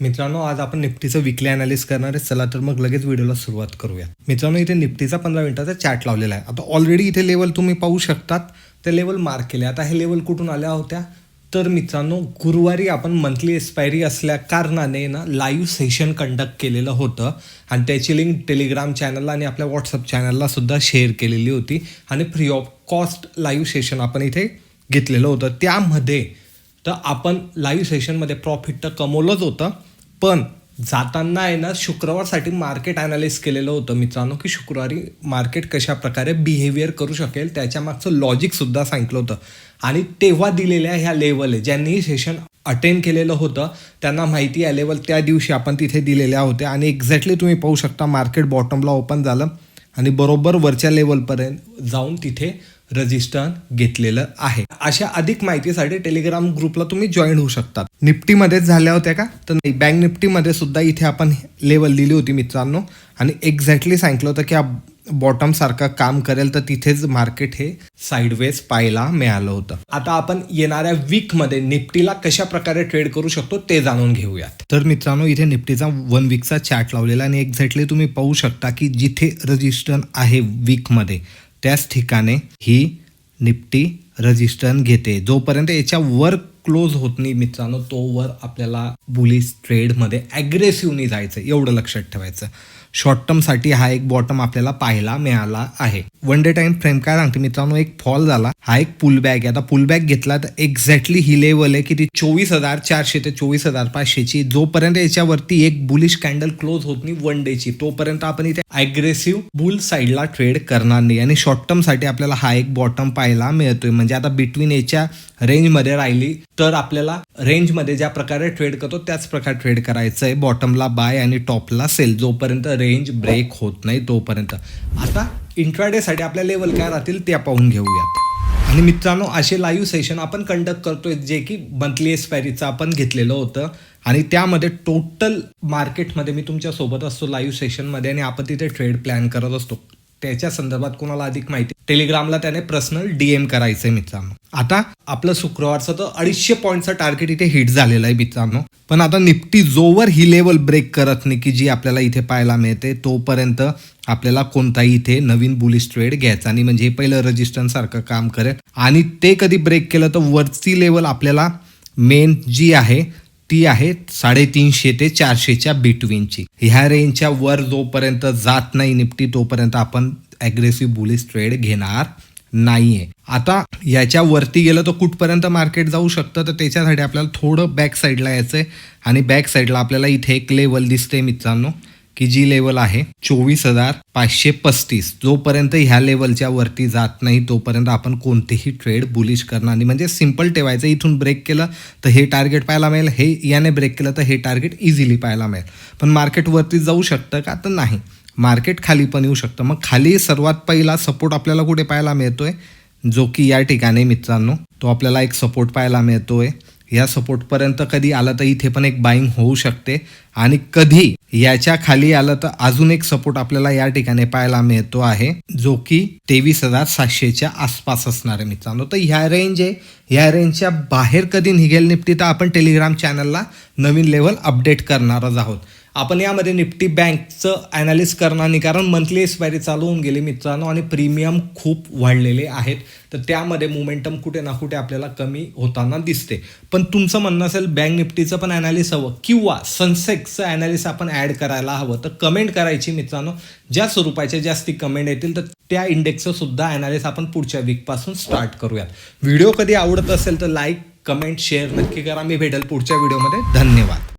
मित्रांनो आज आपण निफ्टीचं विकली अनालिस करणार आहे. चला तर मग लगेच व्हिडिओला सुरुवात करूया मित्रांनो इथे निफ्टीचा पंधरा मिनिटाचा चॅट लावलेला आहे. आता ऑलरेडी इथे लेवल तुम्ही पाहू शकतात. ते लेवल मार्क केले. आता हे लेवल कुठून आल्या होत्या? तर मित्रांनो गुरुवारी आपण मंथली एक्सपायरी असल्या कारणाने ना लाईव्ह सेशन कंडक्ट केलेलं होतं. आणि त्याची लिंक टेलिग्राम चॅनलला आणि आपल्या व्हॉट्सअप चॅनलला सुद्धा शेअर केलेली होती. आणि free of cost live session आपण इथे घेतलेलं होतं. त्यामध्ये तर आपण लाईव्ह सेशनमध्ये प्रॉफिट तर कमवलंच होतं. पण जाताना आहे ना शुक्रवारसाठी मार्केट अनालिस केलेलं होतं मित्रांनो की शुक्रवारी मार्केट कशा प्रकारे बिहेवियर करू शकेल त्याच्या मागचं लॉजिकसुद्धा सांगितलं होतं. आणि तेव्हा दिलेल्या ह्या लेवल आहे ज्यांनी सेशन अटेंड केलेलं होतं त्यांना माहिती आहे लेवल त्या दिवशी आपण तिथे दिलेल्या होत्या. आणि एक्झॅक्टली तुम्ही पाहू शकता मार्केट बॉटमला ओपन झालं. आणि बरोबर वरच्या लेवलपर्यंत जाऊन तिथे रजिस्टर घेतलेलं आहे. अशा अधिक माहितीसाठी टेलिग्राम ग्रुपला तुम्ही जॉईन होऊ शकतात. निफ्टीमध्येच झाल्या होत्या का? तर नाही बँक निफ्टीमध्ये सुद्धा इथे आपण लेवल दिली होती मित्रांनो. आणि एक्झॅक्टली सांगितलं होतं की बॉटम सारखं काम करेल तर तिथेच मार्केट हे साईडवेज पाहायला मिळालं होतं. आता आपण येणाऱ्या वीकमध्ये निफ्टीला कशा प्रकारे ट्रेड करू शकतो ते जाणून घेऊयात. तर मित्रांनो इथे निफ्टीचा वन वीकचा चार्ट लावलेला आणि एक्झॅक्टली तुम्ही पाहू शकता की जिथे रजिस्टर आहे वीकमध्ये त्याच ठिकाणी ही निफ्टी रजिस्टर घेते. जोपर्यंत याच्या वर क्लोज होत नाही मित्रांनो तोवर आपल्याला बुलिस ट्रेडमध्ये ॲग्रेसिव्हनी जायचं एवढं लक्षात ठेवायचं. शॉर्ट टर्मसाठी हा एक बॉटम आपल्याला पाहायला मिळाला आहे. वन डे टाइम फ्रेम काय सांगते मित्रांनो? एक फॉल झाला. हा एक पुल बॅग आहे. आता पुल बॅग घेतला तर एक्झॅक्टली ही लेवल आहे की ती चोवीस हजार चारशे ते चोवीस हजार पाचशेची. जोपर्यंत याच्यावरती एक बुलिश कॅन्डल क्लोज होत नाही वन डेची तोपर्यंत आपण इथे अग्रेसिव्ह बुल साईडला ट्रेड करणार नाही. आणि शॉर्ट टर्मसाठी आपल्याला हा एक बॉटम पाहायला मिळतोय. म्हणजे आता बिटवीन याच्या रेंजमध्ये राहिली तर आपल्याला रेंजमध्ये ज्या प्रकारे ट्रेड करतो त्याच प्रकारे ट्रेड करायचं आहे बॉटमला बाय आणि टॉपला सेल जोपर्यंत रेंज ब्रेक होत नाही तोपर्यंत. आता इंट्राडेसाठी आपल्या लेवल काय राहतील त्या पाहून घेऊयात. आणि मित्रांनो असे लाईव्ह सेशन आपण कंडक्ट करतोय जे की मंथली एक्सपायरीचं आपण घेतलेलं होतं. आणि त्यामध्ये टोटल मार्केटमध्ये मी तुमच्यासोबत असतो लाईव्ह सेशनमध्ये आणि आपण तिथे ट्रेड प्लॅन करत असतो. त्याच्या संदर्भात कोणाला अधिक माहिती? टेलिग्रामला त्याने पर्सनल डीएम करायचंय मित्रांनो. आता आपलं शुक्रवारचं तर अडीचशे पॉईंटचं टार्गेट इथे हिट झालेलं आहे मित्रांनो. पण आता निफ्टी जोवर ही लेवल ब्रेक करत नाही की जी आपल्याला इथे पाहायला मिळते तोपर्यंत आपल्याला कोणताही इथे नवीन बुलिश ट्रेड घ्यायचा आणि म्हणजे हे पहिलं रजिस्टर सारखं काम करेल. आणि ते कधी ब्रेक केलं तर वरची लेवल आपल्याला मेन जी आहे ती आहे साडेतीनशे ते चारशेच्या बिटवीनची ह्या रेंजच्या वर जोपर्यंत जात नाही निफ्टी तोपर्यंत आपण ॲग्रेसिव्ह बुलिश ट्रेड घेणार नाहीये. आता याच्या वरती गेलं तर कुठपर्यंत मार्केट जाऊ शकतं? तर त्याच्यासाठी आपल्याला थोडं बॅक साईडला यायचं आहे आणि बॅक साईडला आपल्याला इथे एक लेवल दिसते मित्रांनो की जी लेवल आहे चोवीस हजार पाचशे पस्तीस. जोपर्यंत ह्या लेवलच्या वरती जात नाही तोपर्यंत आपण कोणतेही ट्रेड बुलिश करणार नाही. म्हणजे सिंपल ठेवायचं इथून ब्रेक केलं तर हे टार्गेट पाहायला मिळेल हे याने ब्रेक केलं तर हे टार्गेट इझिली पाहायला मिळेल. पण मार्केट वरती जाऊ शकतं का? तर नाही. मार्केट खाली पण येऊ शकतं. मग खाली सर्वात पहिला सपोर्ट आपल्याला कुठे पाहायला मिळतोय? जो की या ठिकाणी मित्रांनो तो आपल्याला एक सपोर्ट पाहायला मिळतोय. या सपोर्टपर्यंत कधी आलं तर इथे पण एक बाईंग होऊ शकते. आणि कधी याच्या खाली आलं तर अजून एक सपोर्ट आपल्याला या ठिकाणी पाहायला मिळतो आहे जो की तेवीस हजार सातशेच्या आसपास असणार आहे मित्रांनो. तर ह्या रेंज आहे. ह्या रेंजच्या बाहेर कधी निघेल निपटी तर आपण टेलिग्राम चॅनलला नवीन लेवल अपडेट करणारच आहोत. आपण यामध्ये निफ्टी बँकचं ॲनालिस करणार नाही कारण मंथली एक्सपायरी चालू होऊन गेली मित्रांनो आणि प्रीमियम खूप वाढलेले आहेत. तर त्यामध्ये मोमेंटम कुठे ना कुठे आपल्याला कमी होताना दिसते. पण तुमचं म्हणणं असेल बँक निफ्टीचं पण ॲनालिस हवं किंवा सनसेक्सचं ॲनालिस आपण ॲड करायला हवं तर कमेंट करायची मित्रांनो. ज्या स्वरूपाचे जास्ती कमेंट येतील तर त्या इंडेक्सचं सुद्धा अनालिस आपण पुढच्या वीकपासून स्टार्ट करूयात. व्हिडिओ कधी आवडत असेल तर लाईक कमेंट शेअर नक्की करा. मी भेटेल पुढच्या व्हिडिओमध्ये धन्यवाद.